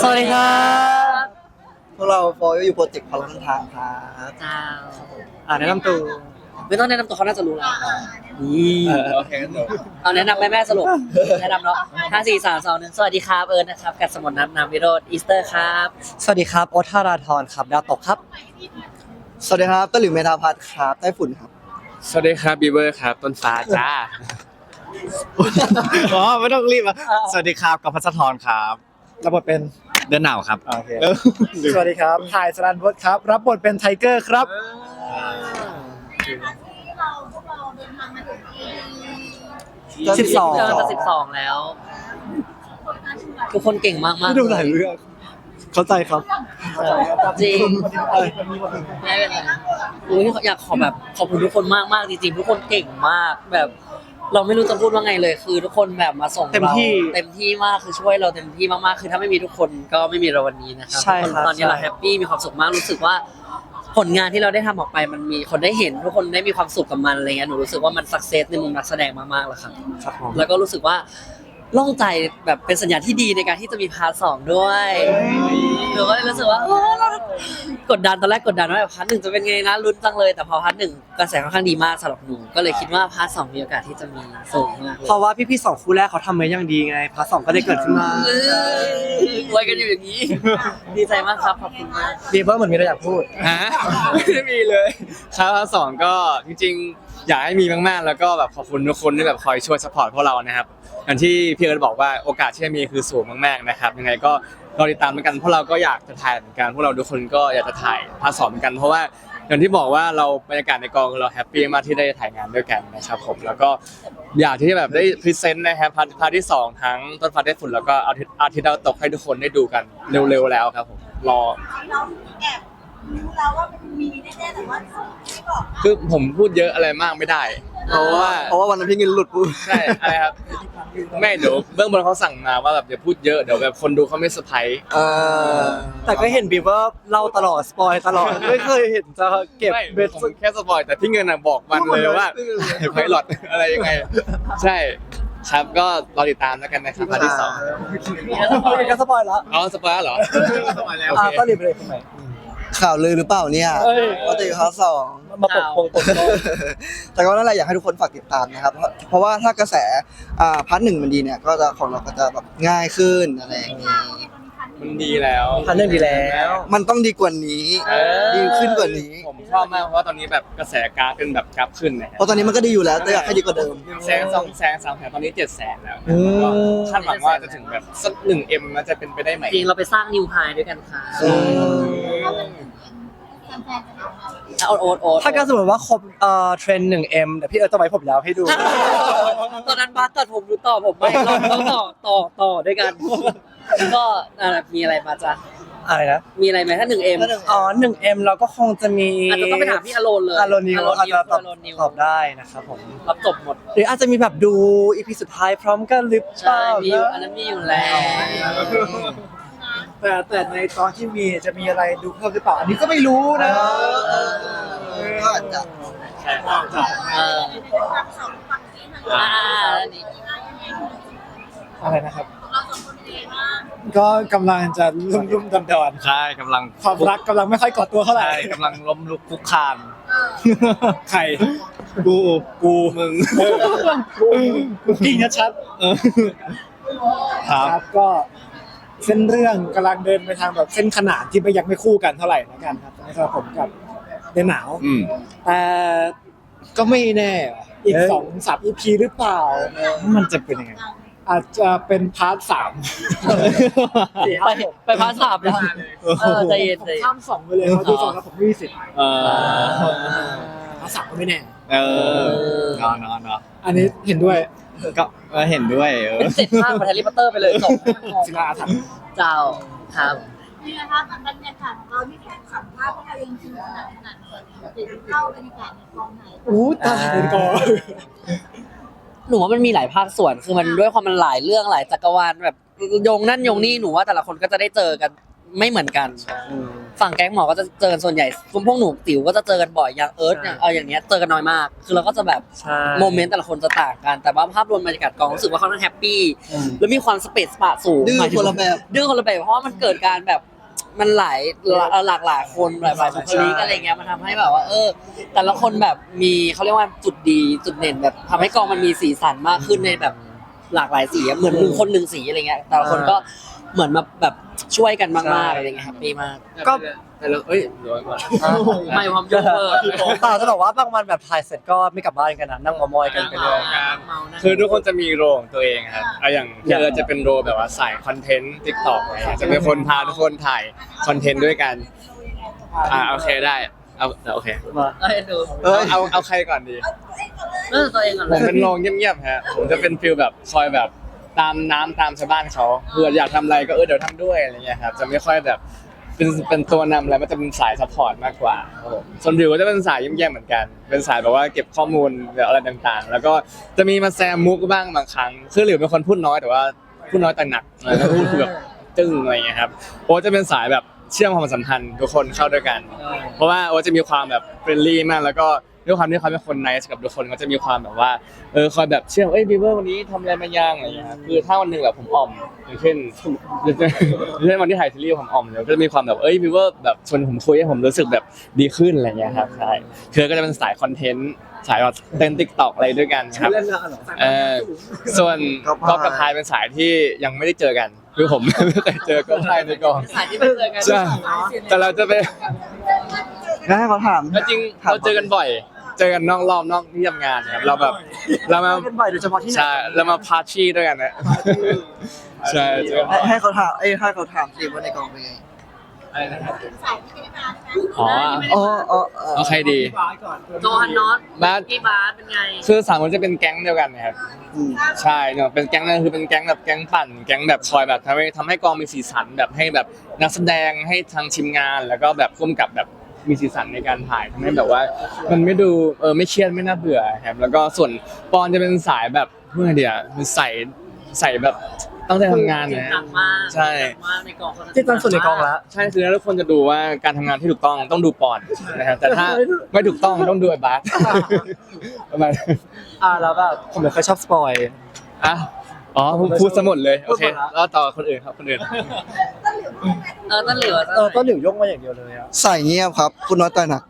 สวัสดีครับพวกเราโฟร์อยู่โปรเจกต์พลังทางครับเจ้าอ่าแนะนำตัวไม่ต้องแนะนำตัวเขาน่าจะรู้แล้วนี่เออโอเคงั้นเดี๋ยวเอาแนะนำแม่แม่ๆสรุปแนะนำเนาะห้าสี่สามสองหนึ่งสวัสดีครับเอิร์นนะครับกัดสมุนนัทนามวิโรธอีสเตอร์ครับ สวัสดีครับโอทาราธรครับดาวตกครับ สวัสดีครับต้นหลิวเมธาพัฒน์ครับไต้ฝุ่นครับ สวัสดีครับบีเบอร์ครับต้นฟ้าจ้า อ๋อไม่ต้องรีบอะสวัสดีครับกับพัชรธรครับ รับบทเป็นเดินหนาวครับ โอเคสวัสดีครับถ่ายสรันวดครับ รับบทเป็นไทเกอร์ครับสิบสอง เจอจะสิบสองแล้วทุกคนเก่งมากมากไม่ดูหลายเรื่องเข้าใจครับ จริงไม่เป็นไรอุ้ยอยากขอแบบขอบคุณทุกคนมากมากๆจริงๆทุกคนเก่งมากแบบ เราไม่รู้จะพูดว่าไงเลย คือทุกคนแบบมาส่งเต็มที่ราเต็มที่มากคือช่วยเราเต็มที่มากๆคือถ้าไม่มีทุกคนก็ไม่มีเราวันนี้นะครัใช่ครับ ตอนนี้เราใช่แฮปปี้มีความสุขมากรู้สึกว่า ผลงานที่เราได้ทำออกไปมันมีคนได้เห็น ทุกคนได้มีความสุขกับมันอะไรเงี้ยหนูรู้สึกว่ามันสักเซสในมุมนักแสดงมากๆแล้วครับ ครับผม แล้วก็รู้สึกว่า โล่งใจแบบเป็นสัญญาณที่ดีในการที่จะมีพาร์ทสองด้วยหนูก็เลยรู้สึกว่าเออกดดันตอนแรกกดดันว่าแบบพาร์ทหนึ่งจะเป็นไงนะลุ้นจังเลย แต่พอพาร์ทหนึ่งกระแสค่อนข้างดีมากสำหรับหนูก็เลยคิดว่าพาร์ทสองมีโอกาสที่จะมีสูงมากเลยเพราะว่าพี่ๆสองคู่แรกเขาทำมาอย่างดีไงพาร์ทสองก็ได้เกิดขึ้นมาเออไว้กันอยู่อย่างนี้ ดีใจมากครับขอบคุณมากบีเบอร์เหมือนมีอะไรอยากพูดฮะไม่มีเลยครับภาคสองก็จริง ๆ อยากให้มีมากๆ แล้วก็แบบขอบคุณทุกคนที่แบบคอยช่วยสปอร์ตพวกเรานะครับ อย่างที่พี่เอิร์ธบอกว่าโอกาสที่จะมีคือสูงมากๆนะครับ ยังไงก็รอติดตามเหมือนกันพวกเราก็อยากจะถ่ายเหมือนกันพวกเราทุกคนก็อยากจะถ่ายภาคสองเหมือนกันเพราะว่าอย่างที่บอกว่าเราบรรยากาศในกองเราแฮปปี้มากที่ได้ถ่ายงานด้วยกันนะครับผมแล้วก็อยากที่จะแบบได้พรีเซนต์นะครับพาร์ทพาร์ทที่สองทั้งต้นฟ้าได้ฝุ่นแล้วก็อาทิตย์อาทิตย์ดาวตกให้ทุกคนได้ดูกันเร็วๆแล้วครับผมรอ เราแอบรู้แล้วว่ามันมีแน่ๆแต่ว่าไม่บอก คือผมพูดเยอะอะไรมากไม่ได้ เพราะว่าเพราะว่าวันนั้นพี่เงินหลุดพูดใช่อะไรครับไม่เดี๋ยวเบื้องบนเขาสั่งมาว่าแบบอย่าพูดเยอะเดี๋ยวแบบคนดูเขาไม่เซอร์ไพรส์เออแต่ก็เห็นบีเบอร์เล่าตลอดสปอยตลอดไม่เคยเห็นจะเก็บไม่เบ็ดผมแค่สปอยแต่ที่เงินน่ะบอกมันเลยว่าไพลอตอะไรยังไง ใช่ครับก็รอติดตามแล้วกันนะครับพาร์ทที่สองสปอยก็สปอยแล้วอ๋อสปอยแล้วเหรอสปอยแล้วโออ่าเคต้นหลิวไปเลยทำไม ข่าวลือหรือเปล่าเนี่ยเอ้ยว่าจะอยู่พาร์ทสอง มาปกปงปกป้อง แต่ก็นั่นแหละอยากให้ทุกคนฝากติดตามนะครับ เพราะเพราะว่าถ้ากระแสอ่าพาร์ทหนึ่งมันดีเนี่ย ก็จะของเราก็จะแบบง่ายขึ้นอะไรอย่างนี้มันดีแล้วพันเรื่องดีแล้ว มันต้องดีกว่านี้เออดีขึ้นกว่านี้ ผมชอบมากเพราะว่าตอนนี้แบบกระแสกราฟเป็นแบบกราฟขึ้นนะคเพรับราะตอนนี้มันก็ดีอยู่แล้วแต่อยากให้ดีกว่าเดิม แสงสองแสงสามแสงตอนนี้เจ็ดแสนแล้วอืม ก็คาดหวังว่าจะถึงแบบสักหนึ่งเอ็มน่าจะเป็นไปได้ไหมจริงเราไปสร้างนิวไฮด้วยกันค่ะ อืมแฟนๆจะทำอะไรโอ๊ตโอ๊ตโอ๊ตถ้าการสมมติว่าครบเอ่อเทรนหนึ่งเอ็มแต่พี่เอิร์ธต้องไว้ผมยาวให้ดู ตอนนั้นบาสตัดผมดูต่อผมไม่เราต้องต่อต่อต่อด้วยกัน ก็อ่ามีอะไรมาจ๊ะอะไรนะ มีอะไรไหมถ้าหนึ่งเอ็มอ๋อหนึ่งเอ็มเราก็คงจะมีอาจจะต้องไปถามพี่อโลนเลยอารนิวอาจจะตอบอโลนิวตอบได้นะครับผม รับจบหมดหรืออาจจะมีแบบดูอีพีสุดท้ายพร้อมกันหรือเปใช่ล่ามีอยู่นะอันนั้นมีอยู่แล้ว แต่แต่ในตอนที่มีจะมีอะไรดูเพิ่มหรือเปล่าอันนี้ก็ไม่รู้นะ ก็อาจจะเออรับสองฝั่งนี้ทางอ่าอันนี้อะไรนะครับเราสองคนเป็นยังไงบ้างก็กำลังจะรุ่มรุ่มดอนดอนใช่กำลังความรักกำลังไม่ค่อยกอดตัวเท่าไหร่ใช่กำลังล้มลุกคุกคาน ใครกูกูมึงกูกิ้งชัดๆครับก็ เส้นเรื่องกำลังเดินไปทางแบบเส้นขนานที่ไม่ยังไม่คู่กันเท่าไหร่แล้วกันครับสำหรับผมกับเดนหนาวอืม แต่ก็ไม่แน่ว่ะอีกสองสามอีพีหรือเปล่า มันจะเป็นยังไง อาจจะเป็นพาร์ทสาม ไปไปพาร์ทสามแล้วเออใจเย็นผมใจเย็น ข้ามสองไปเลยเพราะดูสองแล้วผมไม่มีสิทธิ์เออพาร์ทสามก็ไม่แน่ เออนอนนอนเนาะอันนี้เห็นด้วย ก็เห็นด้วยเออ เป็นเสร็จภาคมาแฮร์รี่พอตเตอร์ไปเลยจบศิลาอาถรรพ์เจ้าครับ นี่นะคะบรรยากาศของเราที่แค่สัมภาษณ์พวกเรายังชินขนาดขนาดเด็กเข้าบรรยากาศในกองไหนอู้ตายเป็นกองหนูว่ามันมีหลายภาคส่วนคือมันด้วยความมันหลายเรื่องหลายจักรวาลแบบโยงนั่นโยงนี่หนูว่าแต่ละคนก็จะได้เจอกันไม่เหมือนกัน ฝั่งแก๊งหมอก็จะเจอกันส่วนใหญ่พวกหนูติ๋วก็จะเจอกันบ่อยอย่างเอิร์ธอย่างเอาอย่างเนี้ยเจอกันน้อยมาก คือเราก็จะแบบใช่ โมเมนต์แต่ละคนจะต่างกันแต่ว่าภาพรวมบรรยากาศกองรู้สึกว่าค่อนข้างแฮปปี้แล้วมีความสเปซสปะสูงดื้อหมายถึงคนละแบบ ดื้อคนละแบบเพราะว่ามันเกิดการแบบมันหลายหลายหลากหลายคนหลายหลายบุคลิกอะไรเงี้ยมันทำให้แบบว่า เออ แต่ละคนแบบมีเขาเรียกว่าจุดดีจุดเด่นแบบทำให้กองมันมีสีสันมากขึ้นในแบบ หลากหลายสีอะเหมือนหนึ่งคนหนึ่งสีอะไรเงี้ยแต่ละคนก็เหมือนมาแบบช่วยกันมากๆอะไรเงี้ยแฮปปี้มาก ก็แต่เราเอ้ยเดี๋ยวก่อนไม่ความยกเลิกเปล่าจะบอกว่าบางวันแบบถ่ายเสร็จก็ไม่กลับบ้านกันนะนั่งมามอยกันไปเลยคือทุกคนจะมีโรของตัวเองครับเอาอย่างพี่เอิร์ธจะเป็นโรแบบว่าสายคอนเทนต์ทิกตอกอะไรเงี้ยจะเป็นคนพาทุกคนถ่ายคอนเทนต์ด้วยกันอ่าโอเคได้เอาโอเคเอ้ยดูเอ้ยเอาเอาใครก่อนดี เออตัวเองก่อนผเลมยเป็นโรงเงียบๆฮะ ผมจะเป็นฟิลแบบคอยแบบตามน้ำตามชาวบ้านเขาเผื่ออยากทำอะไรก็เออเดี๋ยวทำด้วยอะไรเงี้ยครับ จะไม่ค่อยแบบเป็นเป็นตัวนำอะไรมันจะเป็นสายซัพพอร์ตมากกว่าครับผมส่วนดิวก็จะเป็นสายเยี่ยมๆเหมือนกัน เป็นสายแบบว่าเก็บข้อมูลแบบอะไรต่างๆ แล้วก็จะมีมาแซมมุกบ้างบางครั้ง คือหลิวเป็นคนพูดน้อยแต่ว่าพูดน้อยแต่หนักแล้วพูดคือแบบตึ้งอะไรเงี้ยครับโอ้จะเป็นสายแบบเชื่อมความสัมพันธ์ทุกคนเข้าด้วยกัน เพราะว่าโอ้จะมีความแบบเฟรนลี่มากแล้วก็ ด้วยความที่เขาเป็นคนไนส์กับทุกคนก็จะมีความแบบว่าเออคอยแบบเชื่อมเอ้ยบีเบอร์วันนี้ทำอะไรมาย่างอะไรอย่างเงี้ยครับคือถ้าวันหนึ่งแบบผมอ่อมอย่างเช่นอย่างเช่นวันที่ถ่ายซีรีส์ผมอ่อมเนี่ยก็จะมีความแบบเอ้ยบีเบอร์แบบชวนผมคุยให้ผมรู้สึกแบบดีขึ้นอะไรอย่างเงี้ยครับใช่คือก็จะเป็นสายคอนเทนต์สายแบบเต้นติ๊กต็อกอะไรด้วยกันครับเออส่วนก็พายก๊อฟกับพายเป็นสายที่ยังไม่ได้เจอกัน คือผม ไม่เคยเจอก็พายในกองสายที่ไม่เจอกันใช่แต่เราจะไปงั้นให้เขาถาม แล้วจริงเราเจอกันบ่อย เจอกันนอกรอบนอกที่ทำงานครับเราแบบเรามาเป็นบ่อยโดยเฉพาะที่ไหนใช่เรามาพาร์ตี้ด้วยกันนะใช่เจอกันให้ให้เขาถามเอ้ยให้เขาถามสิว่าในกองเป็นไงอะไรนะครับสายที่ไม่ได้มาใช่ไหมอ๋ออ๋ออ๋ออ๋อโอเคดีโจฮันน็อตบาสพี่บาสเป็นไงคือสามคนจะเป็นแก๊งเดียวกันนะครับอืมใช่เนาะเป็นแก๊งนั่นคือเป็นแก๊งแบบแก๊งปั่น แก๊งแบบคอยแบบทำให้ทำให้กองมีสีสันแบบให้แบบนักแสดงให้ทางทีมงานแล้วก็แบบร่วมกับแบบ มีสีสันในการถ่ายทำให้แบบว่า มันไม่ดูเออไม่เครียดไม่น่าเบื่อครับแล้วก็ส่วนปอนจะเป็นสายแบบเมื่อเดียวมันใส่ใส่แบบตั้งใจทำงานจริงนะ จังมากใช่ จริงจังมากในกองเขาที่ตั้งส่วนในกองละ ใช่คือทุกคนจะดูว่าการทำงานที่ถูกต้องต้องดูปอนนะครับแต่ถ้าไม่ถูกต้องต้องดูไอ้บาสประมาณนั้นอ่าแล้วแบบผมไม่ค่อยชอบสปอย อะอ๋อพูดสมดเลยโอเคพูดหมดละแล้วต่อคนอื่นครับคนอื่น เออต้นเหลือเออต้นหลิวยกมาอย่างเดียวเลยอะใส่เงียบครับคุณน้อยแต่หนัก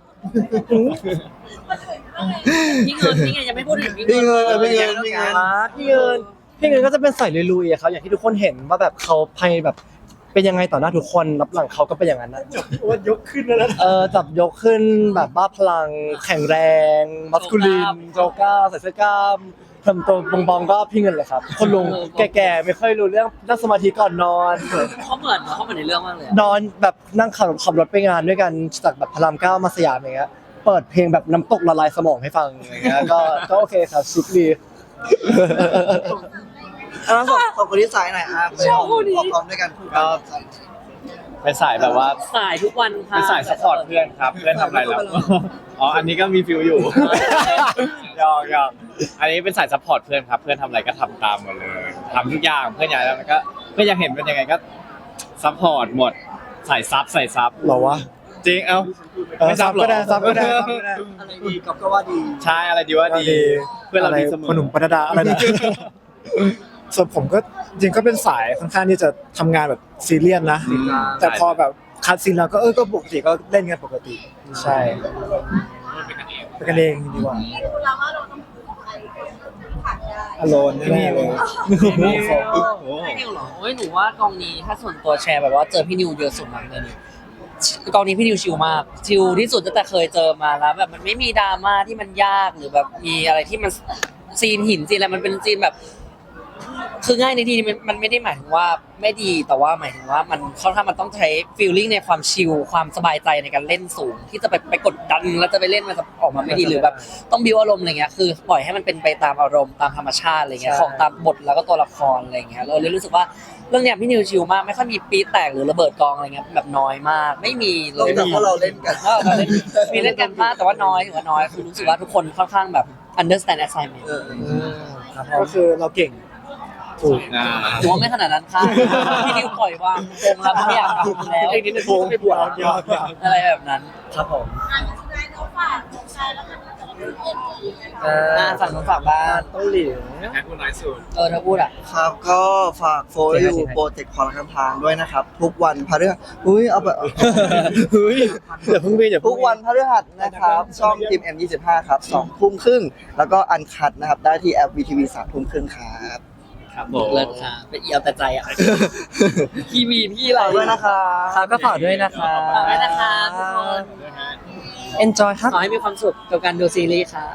พี่เงินพี่เงินยังไม่พูดถึงพี่พี่เงินลยพี่เงินพี่เงินอ่าพี่เงินพี่เงินก็จะเป็นใส่ลุยๆอะครับอย่างที่ทุกคนเห็นว่าแบบเขาภายแบบเป็นยังไงต่อหน้าทุกคนรับหลังเขาก็เป็นอย่างนั้นนะว่ายกขึ้นแล้วนะเออจับยกขึ้นแบบบ้าพลัง แข็งแรง มัสคูลินโจก้าใส่เสื้อกล้าม ทำตัวบองๆก็พี่เงินเลยครับคนลุงแก่ๆไม่ค่อยรู้เรื่องนั่งสมาธิก่อนนอน เขาเหมือนเขาเหมือนในเรื่องมากเลยอะนอนแบบนั่งขับขับรถไปงานด้วยกันจากแบบพระรามเก้ามาสยามอย่างเงี้ยเปิดเพลงแบบน้ำตกละลายสมองให้ฟังอย่างเงี้ยก็ก็โอเคครับชิคดีอันนั้นสองสองคนที่สายไหนอะไปออกออกกองด้วยกันคู่กันใส่ เป็นสายแบบว่าสายทุกวันค่ะเป็นสายซัพพอร์ตเพื่อนครับ เพื่อนทำอะไรแล้วอ๋ออันนี้ก็มีฟิลอยู่ยอกยอกอันนี้เป็นสายซัพพอร์ตเพื่อนครับ เพื่อนทำอะไรก็ทำตามหมดเลยทำทุกอย่างเพื่อนอยากแล้วมันก็เพื่อนอยากเห็นเป็นยังไงก็ซัพพอร์ตหมดใส่ซับใส่ซับเหรอวะจริงเอ้าเออไม่ซับหรอซับก็ได้ซับก็ได้ซับก็ได้อะไรดีกับก็ว่าดีใช่อะไรดีว่าดี เพื่อนเราดีเสมอคนหนุ่มปนดาอะไรนะ ส่วนผมก็จริงก็เป็นสายค่อนข้างที่จะทำงานแบบซีเรียสนะ อืม แต่พอแบบคัดซีนแล้วก็เออก็ปกติก็เล่นกันปกติ ใช่เป็นกันเองดีกว่านี่ดูแล้วว่าเราต้องพูดกับใครผ่านได้อโลนแน่ๆเลยพี่นิวเหรอโอ้ยหนูว่ากองนี้ถ้าส่วนตัวแชร์แบบว่าเจอพี่นิวเยอะสุดมั้งเลยกองนี้พี่นิวชิลมากชิลที่สุดตั้งแต่เคยเจอมาแล้วแบบมันไม่มีดราม่าที่มันยากหรือแบบมีอะไรที่มันซีนหินซีนอะไรมันเป็นซีนแบบ คือง่ายในที่นี้มันมันไม่ได้หมายถึงว่าไม่ดีแต่ว่าหมายถึงว่ามันค่อนข้างมันต้องใช้ฟีลลิ่งในความชิลความสบายใจในการเล่นสูง ที่จะไปไปกดดันแล้วจะไปเล่นมันจะออกมาไม่ดีหรือแบบต้องบิวอารมณ์อะไรเงี้ยคือปล่อยให้มันเป็นไปตามอารมณ์ตามธรรมชาติอะไรเงี้ยใช่ ของตามบทแล้วก็ตัวละครอะไรเงี้ยเราเลยรู้สึกว่าเรื่องเนี้ยพี่นิวชิลมากไม่ค่อยมีปีดแตกหรือระเบิดกองอะไรเงี้ยแบบน้อยมาก ไม่มีเลเราย แต่ว่าเราเล่นกัน ก็เราเล่นมีเล่นกันมากแต่ว่าน้อยถือว่าน้อยคือรู้สึกว่าทุกคนค่อนข้างแบบ understand assignment เออ ครับก็คือเราเก่ง ถูกอ่าหนูว่าไม่ขนาดนั้นค่ะพี่นิวปล่อยวางคงรับไม่อยากทำแล้วเทคนิคในโพงไม่บวกอะไรแบบนั้นครับผมงานสุดท้ายเราฝากใช้แล้วกันนะแต่ละคนเอ็นดีนะคะ อ่าฝั่งนู้นฝากบ้านต้องหลิงแค่พูดน้อยสุดเออถ้าพูดอะ ครับก็ฝากโฟล์ยูโปรเจกต์ความรักทางด้วยนะครับ ทุกวันพฤหัสอุ้ยเอาแบบเฮ้ยอย่าเพิ่งไปอย่าเพิ่ทุงกวันพฤหัสนะครับ ช่องทีม M25 ครับสองทุ่มครึ่ง แล้วก็อันคัดนะครับ ได้ที่แอป VTV สามทุ่มครึ่งครับ ครับผมเลิศค่ะเป็นเอียวแต่ใจอะพี่มีพี่อะไรฝากด้วยนะครับครับก็ฝากด้วยนะคะฝากด้วยนะคะทุกคน enjoy ครับขอให้มีความสุขกับการดูซีรีส์ค่ะ